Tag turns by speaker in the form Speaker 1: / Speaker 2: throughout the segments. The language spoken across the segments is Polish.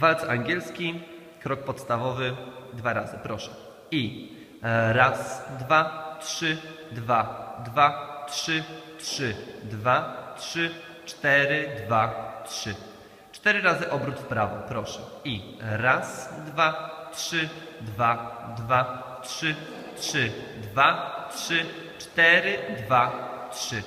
Speaker 1: Walc angielski, krok podstawowy, dwa razy, proszę. I e, raz, dwa, trzy, dwa, dwa, trzy, trzy, dwa, trzy, cztery, dwa, trzy. Cztery razy obrót w prawo, proszę. I raz, dwa, trzy, dwa, dwa, trzy, trzy, dwa, trzy, cztery, dwa, trzy.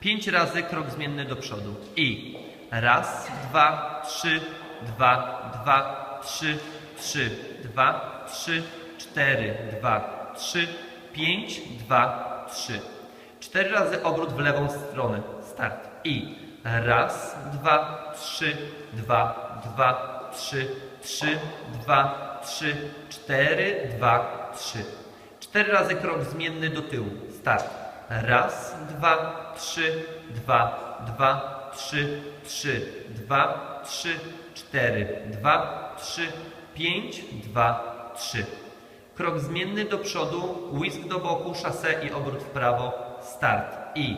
Speaker 1: Pięć razy krok zmienny do przodu. I raz, dwa, trzy, dwa, dwa, trzy, trzy, dwa, trzy, cztery, dwa, trzy, pięć, dwa, trzy. Cztery razy obrót w lewą stronę. Start. I raz, dwa, trzy, dwa, dwa, trzy, trzy, dwa, trzy, cztery, dwa, trzy. Cztery razy krok zmienny do tyłu. Start. Raz, dwa, trzy, dwa, dwa, trzy, trzy, dwa, trzy, cztery, dwa, trzy, pięć, dwa, trzy. Krok zmienny do przodu, whisk do boku, szase i obrót w prawo, start. I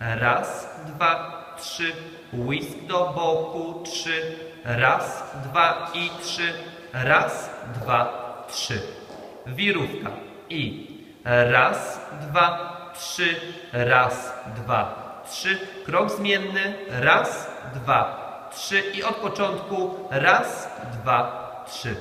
Speaker 1: raz, dwa, trzy, whisk do boku, trzy, raz, dwa i trzy, raz, dwa, trzy. Wirówka. I raz, dwa, trzy, raz, dwa, trzy. Krok zmienny, raz, dwa, trzy. I od początku raz, dwa, trzy.